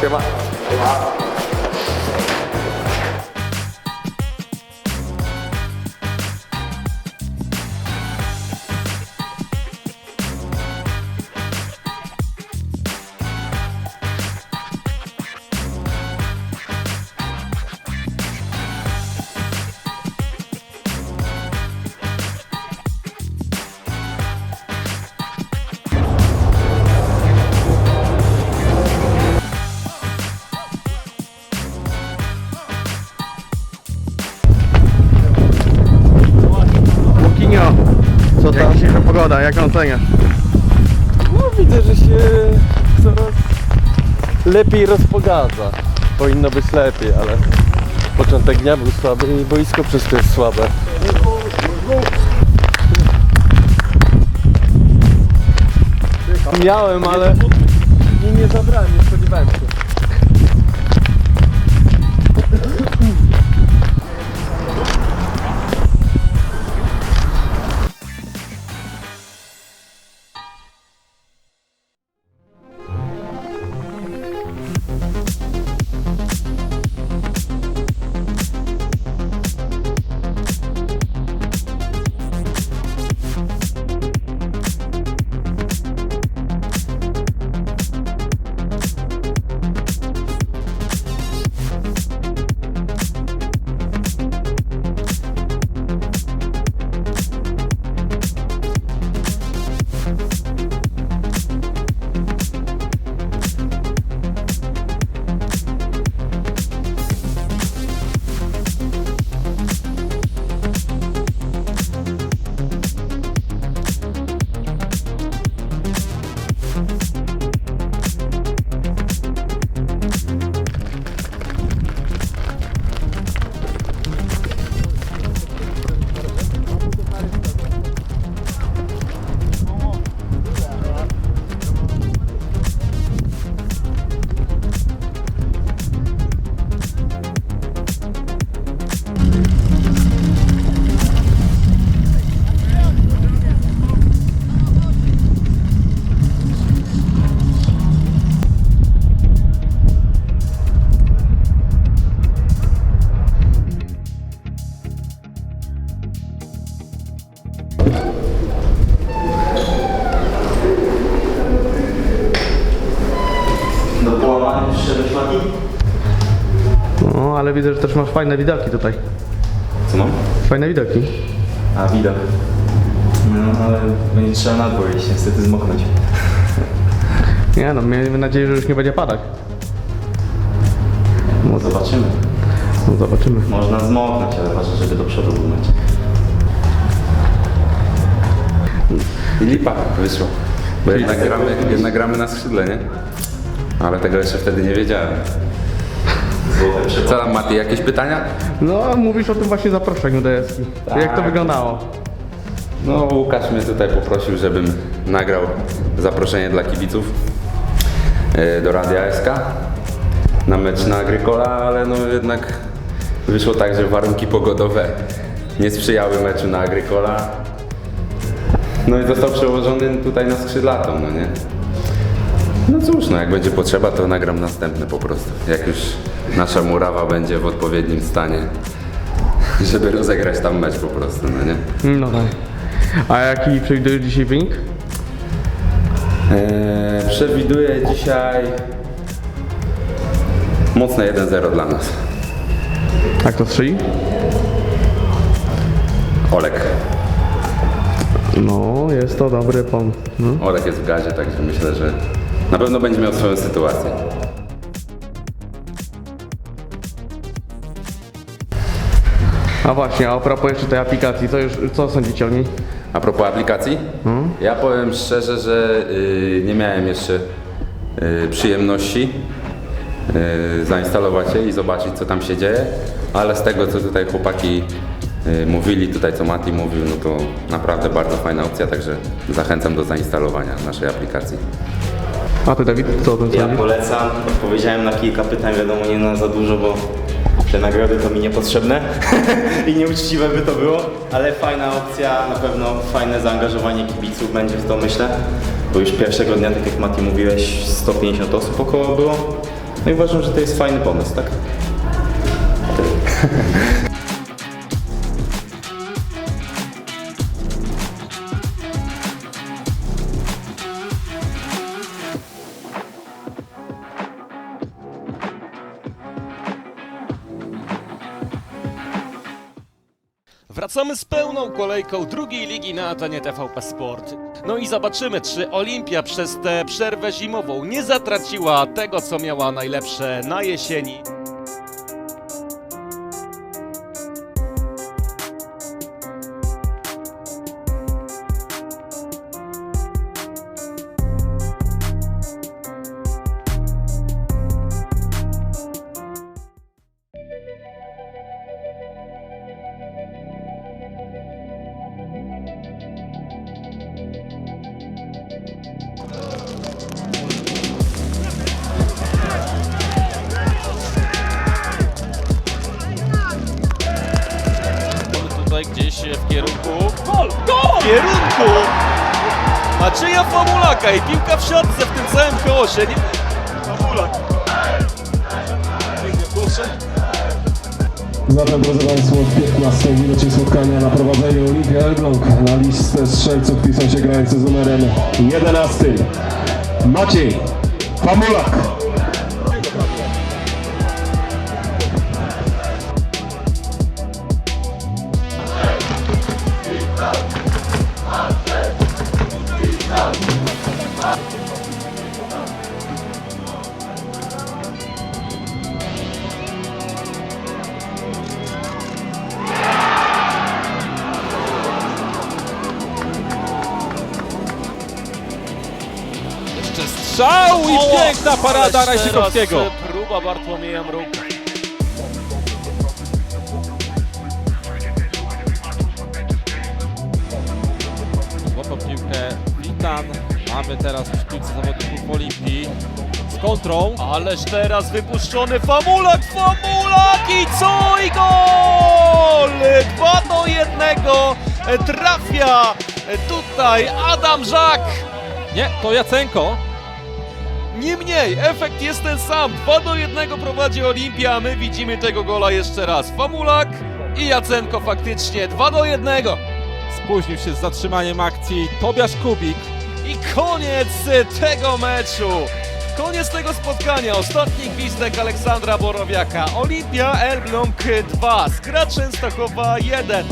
行吧？啊 pogoda, jak ją oceniasz? No widzę, że się coraz lepiej rozpogadza. Powinno być lepiej, ale początek dnia był słaby i boisko przez to jest słabe. Miałem, ale nie, nie zabrałem, nie spodziewałem się. Widzę, że też masz fajne widoki tutaj. Co mam? Fajne widoki. A, widok. No, ale będzie trzeba na dwór iść, niestety zmoknąć. Nie no, miejmy nadzieję, że już nie będzie padać. No, Zobaczymy. no zobaczymy. Można zmoknąć, ale ważne, żeby do przodu. I lipa wyszło. Bo jednak gramy, jednak gramy na skrzydle, nie? Ale tego jeszcze wtedy nie wiedziałem. Co tam Mati, jakieś pytania? No, mówisz o tym właśnie zaproszeniu do Eski. Jak to Tak. wyglądało? No Łukasz mnie tutaj poprosił, żebym nagrał zaproszenie dla kibiców e, do Radia SK na mecz na Agrykola, ale no jednak wyszło tak, że warunki pogodowe nie sprzyjały meczu na Agrykola. No i został przełożony tutaj na skrzydlatą, no nie? No cóż, no jak będzie potrzeba, to nagram następne po prostu. Jak już nasza murawa będzie w odpowiednim stanie, żeby rozegrać tam mecz po prostu, no nie? No tak. A jaki przewidujesz dzisiaj wynik? Eee, przewiduję dzisiaj mocne 1-0 dla nas. Jak to strzeli? Olek. No, jest to dobry pomysł. No. Olek jest w gazie, także myślę, że na pewno będzie miał swoją sytuację. A właśnie, a propos jeszcze tej aplikacji, co już, co sądzicie o niej? A propos aplikacji, ja powiem szczerze, że y, nie miałem jeszcze y, przyjemności y, zainstalować jej i zobaczyć co tam się dzieje, ale z tego co tutaj chłopaki y, mówili, tutaj co Mati mówił, no to naprawdę bardzo fajna opcja, także zachęcam do zainstalowania naszej aplikacji. A ty Dawid, co o tym Ja sądzisz? polecam, odpowiedziałem na kilka pytań, wiadomo nie na za dużo, bo te nagrody to mi niepotrzebne. I nieuczciwe by to było, ale fajna opcja, na pewno fajne zaangażowanie kibiców będzie w to myślę, bo już pierwszego dnia, tak jak Mati mówiłeś, 150 osób około było, No i uważam, że to jest fajny pomysł, tak? Wracamy z pełną kolejką drugiej ligi na antenie TVP Sport. No i zobaczymy, czy Olimpia przez tę przerwę zimową nie zatraciła tego, co miała najlepsze na jesieni. Kierunku! Macieja Famulaka i piłka w siatce w tym całym chaosie. Nie... Famulak. Zatem drodzy Państwo w 15 minucie spotkania na prowadzeniu Olimpia Elbląg na listę strzelców wpisał się grający z numerem 11 Maciej Famulak Jeszcze strzał i piękna parada Rajsikowskiego. Próba Bartłomieja Mruka. Złapał piłkę Witan. Mamy teraz w piłce zawodników Olimpii z kontrą. Ależ teraz wypuszczony Famulak, Famulak i co? I gol! 2 do 1 trafia tutaj Adam Żak. Nie, to Jacenko. Niemniej, efekt jest ten sam. 2 do 1 prowadzi Olimpia, a my widzimy tego gola jeszcze raz. Famulak i Jacenko faktycznie 2 do 1. Spóźnił się z zatrzymaniem akcji Tobiasz Kubik. I koniec tego meczu. Koniec tego spotkania. Ostatni gwizdek Aleksandra Borowiaka. Olimpia Elbląg 2, Skra Częstochowa 1.